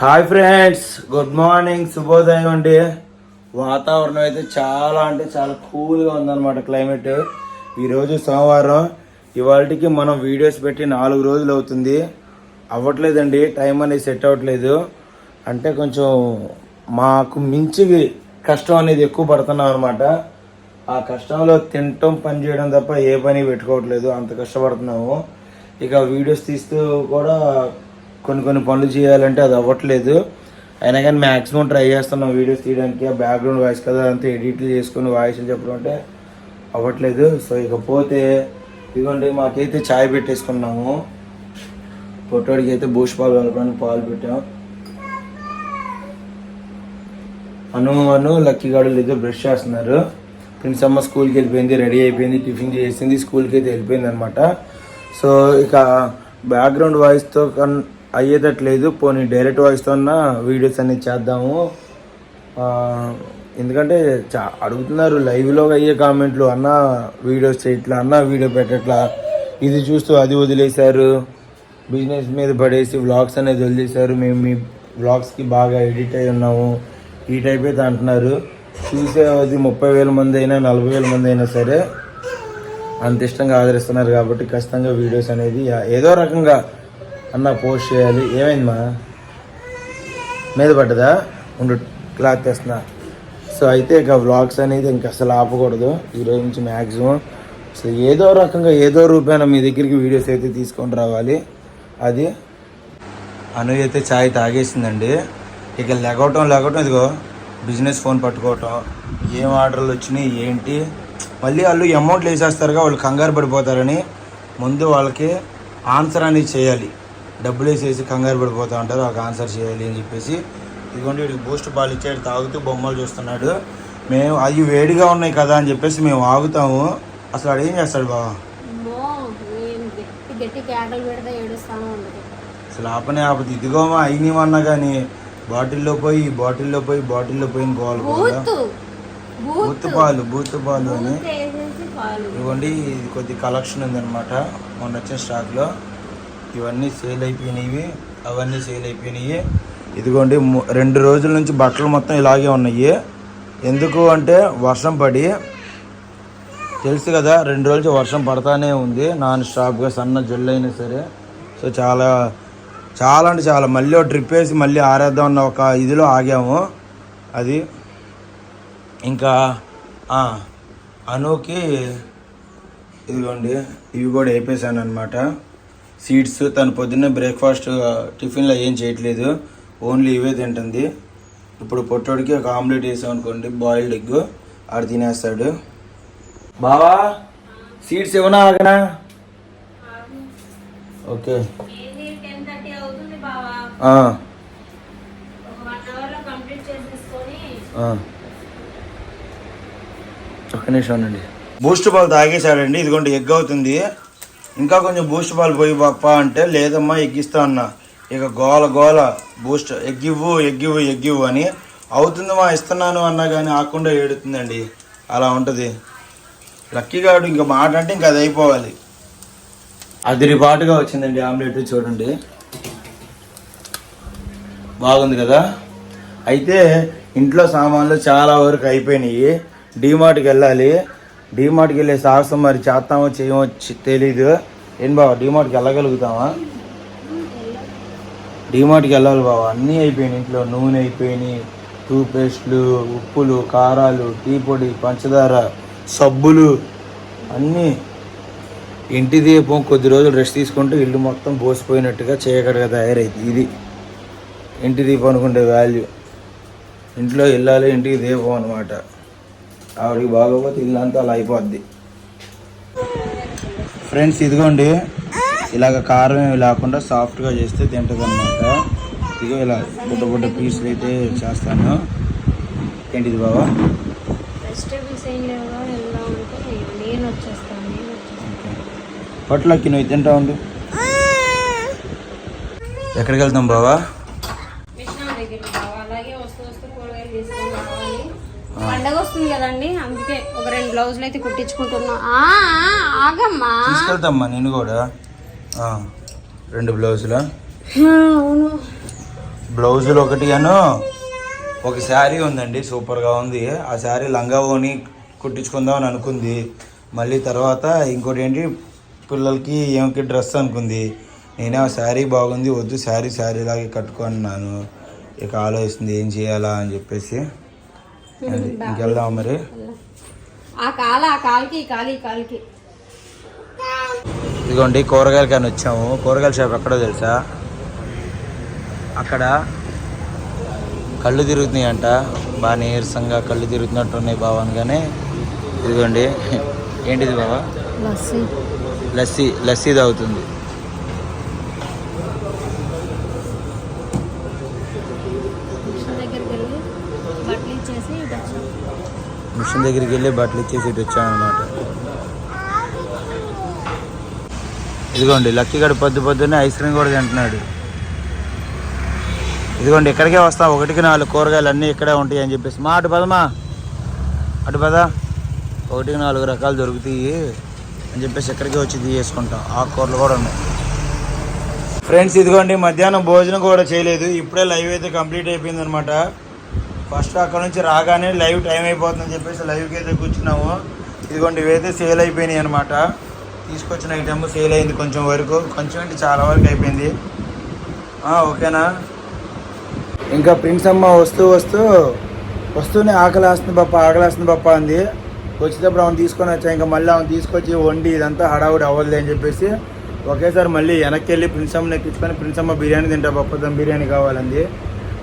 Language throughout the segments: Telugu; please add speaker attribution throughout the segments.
Speaker 1: హాయ్ ఫ్రెండ్స్ గుడ్ మార్నింగ్ శుభోదయం అండి. వాతావరణం అయితే చాలా అంటే చాలా కూల్గా ఉందన్నమాట క్లైమేట్. ఈరోజు సోమవారం. ఇవాళకి మనం వీడియోస్ పెట్టి నాలుగు రోజులు అవుతుంది. అవ్వట్లేదండి టైం అనేది సెట్ అవ్వట్లేదు. అంటే కొంచెం మాకు మించి కష్టం అనేది ఎక్కువ పడుతున్నాం అనమాట ఆ కష్టంలో తినటం పని చేయడం తప్ప ఏ పని పెట్టుకోవట్లేదు. అంత కష్టపడుతున్నాము. ఇక వీడియోస్ తీస్తూ కూడా కొన్ని కొన్ని పనులు చేయాలంటే అది అవ్వట్లేదు. అయినా కానీ మ్యాక్సిమం ట్రై చేస్తున్నాం వీడియోస్ తీయడానికి. ఆ బ్యాక్గ్రౌండ్ వాయిస్ కదా అంతా ఎడిట్లు చేసుకుని వాయిస్ చెప్పడం అంటే అవ్వట్లేదు. సో ఇకపోతే ఇదిగోండి మాకైతే ఛాయ్ పెట్టేసుకున్నాము. పొట్టోడికి అయితే బూస్ట్ పాలు కలపడానికి పాలు పెట్టాం. అను అను లక్కీ గాడులు ఇద్దరు బ్రష్ చేస్తున్నారు. ప్రిన్స్ అమ్మ స్కూల్కి వెళ్ళిపోయింది రెడీ అయిపోయింది టిఫిన్ చేసింది స్కూల్కి అయితే వెళ్ళిపోయింది అనమాట సో ఇక బ్యాక్గ్రౌండ్ వాయిస్తో కన్ అయ్యేటట్లేదు పోనీ డైరెక్ట్ వాయిస్తో అన్న వీడియోస్ అన్ని చేద్దాము. ఎందుకంటే చా అడుగుతున్నారు లైవ్లో అయ్యే కామెంట్లు. అన్న వీడియోస్ చేయట్లా అన్న వీడియో పెట్టట్లా. ఇది చూస్తూ అది వదిలేశారు. బిజినెస్ మీద పడేసి వ్లాగ్స్ అనేది వదిలేశారు. మేము మీ వ్లాగ్స్కి బాగా ఎడిట్ అయి ఉన్నాము. ఈ టైప్ అయితే అంటున్నారు. చూసే అది ముప్పై వేల మంది అయినా నలభై వేల మంది అయినా సరే అంత ఇష్టంగా ఆదరిస్తున్నారు కాబట్టి ఖచ్చితంగా వీడియోస్ అనేది ఏదో రకంగా అన్న పోస్ట్ చేయాలి. ఏమైందమ్మా మీద పడ్డదా? ఉండు క్లాత్ తెస్తున్నా. సో అయితే ఇక వ్లాగ్స్ అనేది ఇంక అసలు ఆపకూడదు. ఈరోజు నుంచి మ్యాక్సిమం సో ఏదో రకంగా ఏదో రూపాయన మీ దగ్గరికి వీడియోస్ అయితే తీసుకొని రావాలి. అది అను అయితే ఛాయ్ తాగేసిందండి. ఇక లెగవటం లెగవటం ఇదిగో బిజినెస్ ఫోన్ పట్టుకోవటం ఏం ఆర్డర్లు వచ్చినాయి ఏంటి? మళ్ళీ వాళ్ళు అమౌంట్లు వేసేస్తారుగా వాళ్ళు కంగారు పడిపోతారని ముందు వాళ్ళకి ఆన్సర్ అనేది చేయాలి. డబ్బులు వేసేసి కంగారు పడిపోతూ ఉంటారు ఒక ఆన్సర్ చేయాలి అని చెప్పేసి. ఇదిగోండి వీడికి బూస్ట్ పాలు ఇచ్చాడు తాగుతూ బొమ్మలు చూస్తున్నాడు. మేము అవి వేడిగా ఉన్నాయి కదా అని చెప్పేసి మేము ఆగుతాము. అసలు ఏం చేస్తాడు బావ? అసలు ఆపనే ఆపదు. ఇదిగోమా అయినవన్నా కానీ బాటిల్లో పోయి బాటిల్లో పోయి బాటిల్లో పోయి గోల గోల.
Speaker 2: బూత్
Speaker 1: పాలు బూత్ పాలు అని. ఇవ్వండి ఇది కొద్ది కలెక్షన్ ఉందన్నమాట. మొన్న వచ్చిన స్టాక్లో ఇవన్నీ సేల్ అయిపోయినాయి అవన్నీ సేల్ అయిపోయినాయి. ఇదిగోండి రెండు రోజుల నుంచి బట్టలు మొత్తం ఇలాగే ఉన్నాయి. ఎందుకు అంటే వర్షం పడి తెలుసు కదా రెండు రోజులు వర్షం పడతానే ఉంది. నాన్ స్టాప్గా సన్న జల్లు అయినా సరే. సో చాలా చాలా అంటే చాలా. మళ్ళీ ఒక ట్రిప్ వేసి మళ్ళీ ఆరేద్దాం అన్న ఒక ఇదిలో ఆగాము. అది ఇంకా అనుకి ఇదిగోండి ఇవి కూడా వేపేసాను అనమాట సీడ్స్ తను పొద్దున్నే బ్రేక్ఫాస్ట్ టిఫిన్లో ఏం చేయట్లేదు. ఓన్లీ ఇవే తింటుంది. ఇప్పుడు పొట్టోడికి ఒక ఆమ్లెట్ వేసాం అనుకోండి బాయిల్డ్ ఎగ్ ఆడు తినేస్తాడు. బావా సీడ్స్ ఏమన్నా ఆగనా? ఓకే.
Speaker 2: ఒక
Speaker 1: నిమిషం అండి బూస్ట్ బాల్ తాగేశాడండి. ఇదిగోండి ఎగ్ అవుతుంది. ఇంకా కొంచెం బూస్ట్ పాలు పోయి పప్ప అంటే లేదమ్మా ఎగ్గిస్తా అన్న. ఇక గోల గోల బూస్ట్ ఎగ్గివ్వు ఎగ్గివ్వు ఎగ్గివ్వు అని అవుతుందమ్మా ఇస్తున్నాను అన్నా కానీ ఆకుండా ఏడుతుందండి. అలా ఉంటుంది. లక్కీగాడు ఇంకా మాట అంటే ఇంకా అది అయిపోవాలి. అదిరిపాటుగా వచ్చిందండి ఆమ్లెట్ చూడండి. బాగుంది కదా? అయితే ఇంట్లో సామాన్లు చాలా వరకు అయిపోయినాయి. డీమార్ట్కి వెళ్ళాలి. డీమార్ట్కి వెళ్ళే సాహసం మరి చేస్తామో చేయమో తెలీదు. ఏం బావా డీమార్ట్కి వెళ్ళగలుగుతామా డీమార్ట్కి వెళ్ళాలి బావా. అన్నీ అయిపోయినాయి ఇంట్లో. నూనె అయిపోయినాయి టూత్పేస్ట్లు ఉప్పులు కారాలు టీ పొడి పంచదార సబ్బులు అన్నీ ఇంటి దీపం కొద్ది రోజులు రెస్ట్ తీసుకుంటే ఇల్లు మొత్తం బోసిపోయినట్టుగా చేయగడగా తయారైంది ఇది. ఇంటి దీపం అనుకుంటే వాల్యూ ఇంట్లో వెళ్ళాలి ఇంటికి దీపం అనమాట ఆవిడకి బాగోపోతే ఇల్లు అంతా అలా అయిపోద్ది. ఫ్రెండ్స్ ఇదిగోండి. ఇలాగ కారం ఏమి లేకుండా సాఫ్ట్గా చేస్తే తింటుంది అనమాట ఇదిగో ఇలా బుడ్డ బుడ్డ పీసులు అయితే చేస్తాను. ఏంటిది బాబా
Speaker 2: వెజిటేబుల్స్ ఏం నేను వచ్చేస్తాను
Speaker 1: పట్లకి నువ్వు తింటా ఉండు. ఎక్కడికి వెళ్తాం బావా
Speaker 2: విష్ణు దగ్గరికి బావా అలాగే వస్తూ వస్తూ కూరగాయలు తీసుకొని రావాలి పండగ వస్తుంది కదండి అందుకే ఒక రెండు బ్లౌజులు అయితే కుట్టించుకుంటున్నా ఆగమ్మా.
Speaker 1: తీసుకెళ్తామ్మా నేను కూడా. రెండు బ్లౌజులా.
Speaker 2: అవును.
Speaker 1: బ్లౌజులు ఒకటి అను ఒక శారీ ఉందండి సూపర్గా ఉంది. ఆ శారీ లంగా ఓని కుట్టించుకుందాం అని అనుకుంది. మళ్ళీ తర్వాత ఇంకోటి ఏంటి పిల్లలకి ఏమికి డ్రెస్ అనుకుంది. నేనే ఆ శారీ బాగుంది వద్దు శారీ శారీ లాగే కట్టుకున్నాను ఇక ఆలోచిస్తుంది ఏం చేయాలా అని చెప్పేసి. ఇంకెళ్దాం మరి.
Speaker 2: ఆ కాల ఆ కాలుకి ఈ కాలు ఈ కాలుకి.
Speaker 1: ఇదిగోండి కూరగాయలు కానీ వచ్చాము. కూరగాయల షాప్ ఎక్కడో తెలుసా? అక్కడ కళ్ళు తిరుగుతున్నాయి అంట బాగా నీరసంగా కళ్ళు తిరుగుతున్నట్టు ఉన్నాయి బావ అనగానే. ఇదిగోండి. ఏంటిది బావా?
Speaker 2: లస్సీ.
Speaker 1: లస్సీ లస్సీ తాగుతుంది
Speaker 2: మిషన్ దగ్గరికి వెళ్ళి బట్టలు ఇచ్చేసి ఇటు వచ్చాం.
Speaker 1: మిషన్ దగ్గరికి వెళ్ళి బట్టలు ఇచ్చేసి ఇటు వచ్చామన్నమాట ఇదిగోండి లక్కీ గడు పొద్దు పొద్దున్నే ఐస్ క్రీమ్ కూడా తింటున్నాడు. ఇదిగోండి ఇక్కడికే వస్తాం. ఒకటికి నాలుగు కూరగాయలు అన్నీ ఇక్కడే ఉంటాయి అని చెప్పేసి. మా అటు పదమా? అటు పద. ఒకటికి నాలుగు రకాలు దొరుకుతాయి అని చెప్పేసి ఇక్కడికే వచ్చి తీసుకుంటాం ఆకుకూరలు కూడా ఉన్నాయి. ఫ్రెండ్స్ ఇదిగోండి మధ్యాహ్నం భోజనం కూడా చేయలేదు. ఇప్పుడే లైవ్ అయితే కంప్లీట్ అయిపోయింది అనమాట ఫస్ట్ అక్కడ నుంచి రాగానే లైవ్ టైం అయిపోతుందని చెప్పేసి లైవ్కి అయితే కూర్చున్నాము. ఇదిగోండి ఇవైతే సేల్ అయిపోయినాయి అనమాట తీసుకొచ్చిన ఐటమ్ సేల్ అయింది కొంచెం వరకు. కొంచెం అంటే చాలా వరకు అయిపోయింది. ఓకేనా? ఇంకా ప్రిన్స్ అమ్మ వస్తూ వస్తూ వస్తూనే ఆకలి వేస్తుంది పప్ప ఆకలి వేస్తుంది పప్ప అంది. వచ్చేటప్పుడు ఆమె తీసుకొని వచ్చా ఇంకా మళ్ళీ ఆమె తీసుకొచ్చి వండి ఇదంతా హడావుడి అవ్వదు అని చెప్పేసి ఒకేసారి మళ్ళీ వెనక్కి వెళ్ళి ప్రిన్స్ అమ్మని ఎక్కించుకొని ప్రిన్స్ అమ్మ బిర్యానీ తింటా పప్పదం బిర్యానీ కావాలండి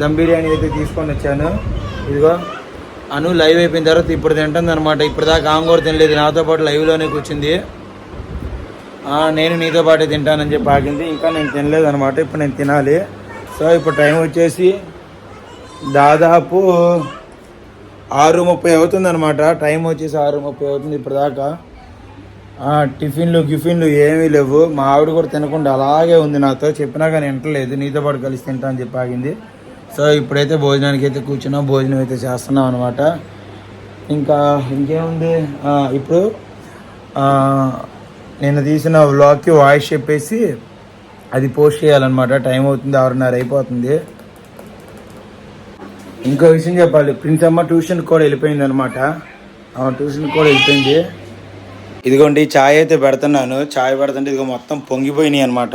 Speaker 1: దమ్ బిర్యానీ అయితే తీసుకొని వచ్చాను. ఇదిగో అను లైవ్ అయిపోయిన తర్వాత ఇప్పుడు తింటుంది అనమాట ఇప్పటిదాకా ఆమె కూడా తినలేదు. నాతో పాటు లైవ్లోనే కూర్చుంది. నేను నీతో పాటే తింటానని చెప్పి ఆగింది. ఇంకా నేను తినలేదు అనమాట ఇప్పుడు నేను తినాలి. సో ఇప్పుడు టైం వచ్చేసి దాదాపు ఆరు ముప్పై అవుతుంది అనమాట టైం వచ్చేసి ఆరు ముప్పై అవుతుంది ఇప్పటిదాకా. టిఫిన్లు గిఫిన్లు ఏమీ లేవు. మా ఆవిడ కూడా తినకుండా అలాగే ఉంది నాతో. చెప్పినా కానీ వింటలేదు నీతో పాటు కలిసి తింటా అని చెప్పి ఆగింది. సో ఇప్పుడైతే భోజనానికి అయితే కూర్చున్నాం భోజనం అయితే చేస్తున్నాం అనమాట ఇంకా ఇంకేముంది? ఇప్పుడు నేను తీసిన వ్లాగ్కి వాయిస్ చెప్పేసి అది పోస్ట్ చేయాలన్నమాట. టైం అవుతుంది ఆరున్నర అయిపోతుంది. ఇంకో విషయం చెప్పాలి. ప్రిన్స్ అమ్మ ట్యూషన్ కూడా వెళ్ళిపోయింది అనమాట ట్యూషన్ కూడా వెళ్ళిపోయింది. ఇదిగోండి చాయ్ అయితే పెడుతున్నాను. చాయ్ పెడుతుంటే ఇదిగో మొత్తం పొంగిపోయినాయి అనమాట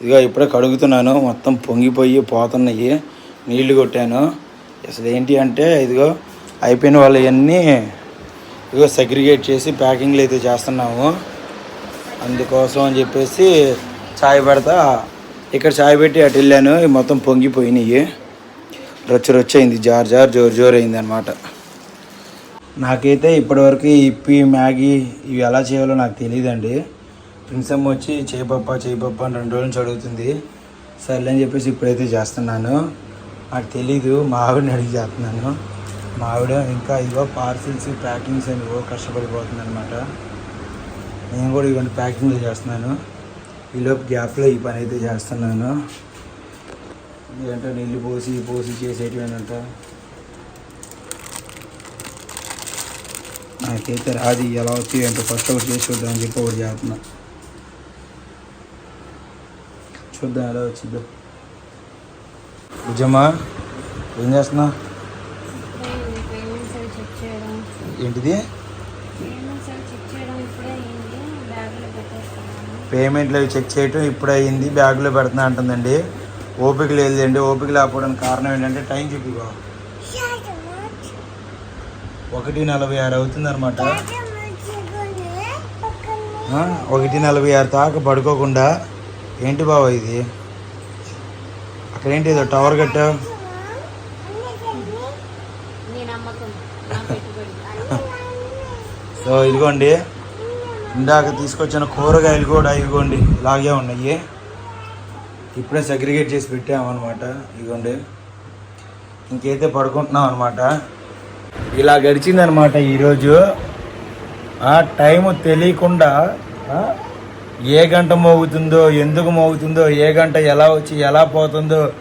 Speaker 1: ఇదిగో ఇప్పుడే కడుగుతున్నాను. మొత్తం పొంగిపోయి పోతున్నాయి. నీళ్ళు కొట్టాను. అసలు ఏంటి అంటే ఇదిగో అయిపోయిన వాళ్ళు ఇవన్నీ ఇదిగో సెగ్రిగేట్ చేసి ప్యాకింగ్లు అయితే చేస్తున్నాము. అందుకోసం అని చెప్పేసి చాయ్ పెడతా. ఇక్కడ చాయ్ పెట్టి అటు వెళ్ళాను. మొత్తం పొంగిపోయినాయి. రొచ్చు రొచ్చు అయింది జార్ జార్ జోరు జోరు అయింది అనమాట నాకైతే ఇప్పటివరకు ఇప్పి మ్యాగీ ఇవి ఎలా చేయాలో నాకు తెలియదండి. ప్రిన్సమ్ వచ్చి చేయపప్ప చేయపప్ప అని రెండు రోజుల నుంచి అడుగుతుంది. సర్లే అని చెప్పేసి ఇప్పుడైతే చేస్తున్నాను. నాకు తెలీదు మా ఆవిడని అడిగి చేస్తున్నాను. మా ఆవిడ ఇంకా ఇవో పార్సిల్స్ ప్యాకింగ్స్ అని ఇవో కష్టపడిపోతుంది అనమాట నేను కూడా ఇవన్నీ ప్యాకింగ్లు చేస్తున్నాను. ఈలోపు గ్యాప్లో ఈ పని అయితే చేస్తున్నాను. ఏంటో నీళ్ళు పోసి పోసి చేసేటివి నాకైతే రాదు ఎలా వచ్చి అంటే ఫస్ట్ ఒకటి చేసి చూద్దామని చెప్పి ఒకటి చేస్తున్నా. చూద్దాం ఎలా వచ్చిందో నిజమా ఏం చేస్తున్నా ఏంటిది? పేమెంట్లు అవి చెక్ చేయటం ఇప్పుడు అయింది బ్యాగ్లో పెడుతున్నా అంటుందండి. ఓపిక లేదండి ఓపిక లేకపోవడానికి కారణం ఏంటంటే టైం చెప్పి ఒకటి నలభై ఆరు అవుతుంది అనమాట ఒకటి నలభై ఆరు దాకా పడుకోకుండా ఏంటి బావ ఇది? అక్కడ ఏంటి ఏదో టవర్ కట్టావు సో ఇదిగోండి ఇందాక తీసుకొచ్చిన కూరగాయలు కూడా ఇదిగోండి ఇలాగే ఉన్నాయి. ఇప్పుడే సెగ్రిగేట్ చేసి పెట్టామన్నమాట ఇదిగోండి. ఇంకైతే పడుకుంటున్నాం అనమాట ఇలా గడిచిందనమాట ఈరోజు. ఆ టైము తెలియకుండా ఏ గంట మోగుతుందో ఎందుకు మోగుతుందో ఏ గంట ఎలా వచ్చి ఎలా పోతుందో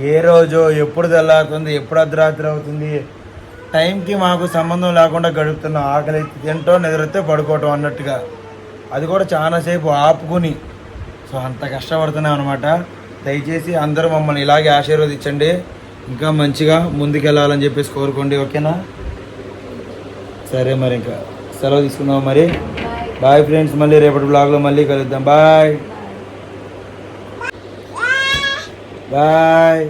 Speaker 1: ఏ రోజు ఎప్పుడు తెల్లారుతుంది ఎప్పుడు అర్ధరాత్రి అవుతుంది టైంకి మాకు సంబంధం లేకుండా గడుపుతున్నాం ఆకలి తింటో నిద్రతే పడుకోవటం అన్నట్టుగా. అది కూడా చాలాసేపు ఆపుకుని. సో అంత కష్టపడుతున్నాం అనమాట దయచేసి అందరూ మమ్మల్ని ఇలాగే ఆశీర్వదించండి. ఇంకా మంచిగా ముందుకెళ్ళాలని చెప్పేసి కోరుకోండి ఓకేనా? సరే మరి ఇంకా. సెలవు తీసుకున్నావు మరి? బాయ్ ఫ్రెండ్స్ మళ్ళీ రేపటి బ్లాగ్లో మళ్ళీ కలుద్దాం. Bye bye